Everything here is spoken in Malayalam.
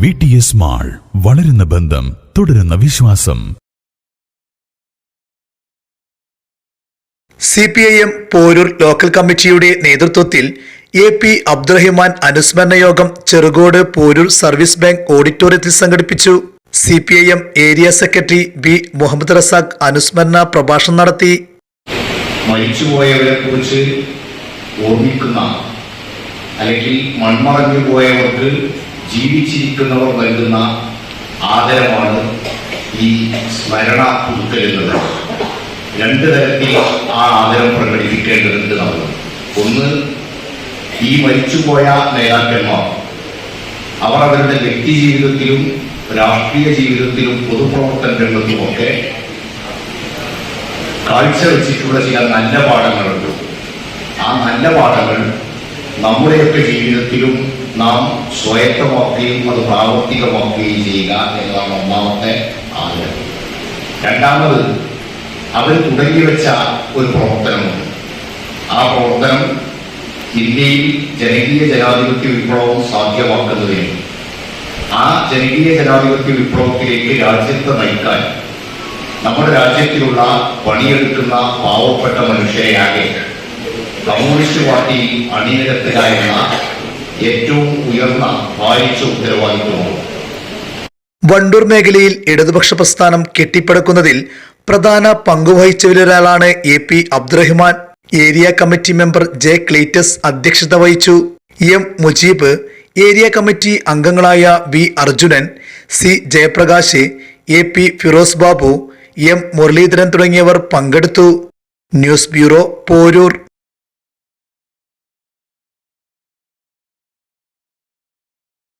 വി ടി എസ് മാൾ വളരുന്ന ബന്ധം തുടരുന്ന വിശ്വാസം. C P I M Porur local കമ്മിറ്റിയുടെ നേതൃത്വത്തിൽ എ പി അബ്ദുറഹിമാൻ അനുസ്മരണ യോഗം ചെറുകോട് പോരൂർ സർവീസ് ബാങ്ക് ഓഡിറ്റോറിയത്തിൽ സംഘടിപ്പിച്ചു. C P I M area secretary B Muhammad Razak അനുസ്മരണ പ്രഭാഷണം നടത്തി. മരിച്ചുപോയവരെ കുറിച്ച് ഓർമ്മിക്കുന്ന അല്ലെങ്കിൽ മൺമറഞ്ഞു പോയവർക്ക് ജീവിച്ചിരിക്കുന്നവർ നൽകുന്ന ആദരമാണ് ഈ സ്മരണ പുതുക്കൽ എന്നത്. രണ്ട് തരത്തിൽ ആ ആദരം പ്രകടിപ്പിക്കേണ്ടതുണ്ട് നമ്മൾ. ഒന്ന് ഈ മരിച്ചുപോയ നേതാക്കന്മാർ. അവർ അവരുടെ വ്യക്തി ജീവിതത്തിലും രാഷ്ട്രീയ ജീവിതത്തിലും പൊതുപ്രവർത്തന രംഗത്തുമൊക്കെ കാഴ്ചവെച്ചിട്ടുള്ള ചില നല്ല പാഠങ്ങളുണ്ട്. ആ നല്ല പാഠങ്ങൾ നമ്മുടെയൊക്കെ ജീവിതത്തിലും നാം സ്വയത്തമാക്കുകയും അത് പ്രാവർത്തികമാക്കുകയും ചെയ്യുക എന്നതാണ് ഒന്നാമത്തെ ആഗ്രഹം. രണ്ടാമത് അവർ തുടങ്ങി വെച്ച ഒരു പ്രവർത്തനമുണ്ട്. ആ പ്രവർത്തനം ഇന്ത്യയിൽ ജനകീയ ജനാധിപത്യ വിപ്ലവം സാധ്യമാക്കുന്നതിന്. ആ ജനകീയ ജനാധിപത്യ വിപ്ലവത്തിലേക്ക് രാജ്യത്തെ നയിക്കാൻ നമ്മുടെ രാജ്യത്തിലുള്ള പണിയെടുക്കുന്ന പാവപ്പെട്ട മനുഷ്യരെയാകെ കമ്മ്യൂണിസ്റ്റ് പാർട്ടി അണിനിരത്തുക എന്ന ഏറ്റവും ഉയർന്ന ഭാരിച്ച ഉത്തരവാദിത്വമാണ്. വണ്ടൂർ മേഖലയിൽ ഇടതുപക്ഷ പ്രസ്ഥാനം കെട്ടിപ്പടുക്കുന്നതിൽ പ്രധാന പങ്കുവഹിച്ചവരൊരാളാണ് A P Abdurahiman. Area committee member J Cleetus അധ്യക്ഷത വഹിച്ചു. എം മുജീബ് ഏരിയ കമ്മിറ്റി അംഗങ്ങളായ V Arjunan C Jayaprakash A P Firoz Babu M Muraleedharan തുടങ്ങിയവർ പങ്കെടുത്തു. News bureau Porur.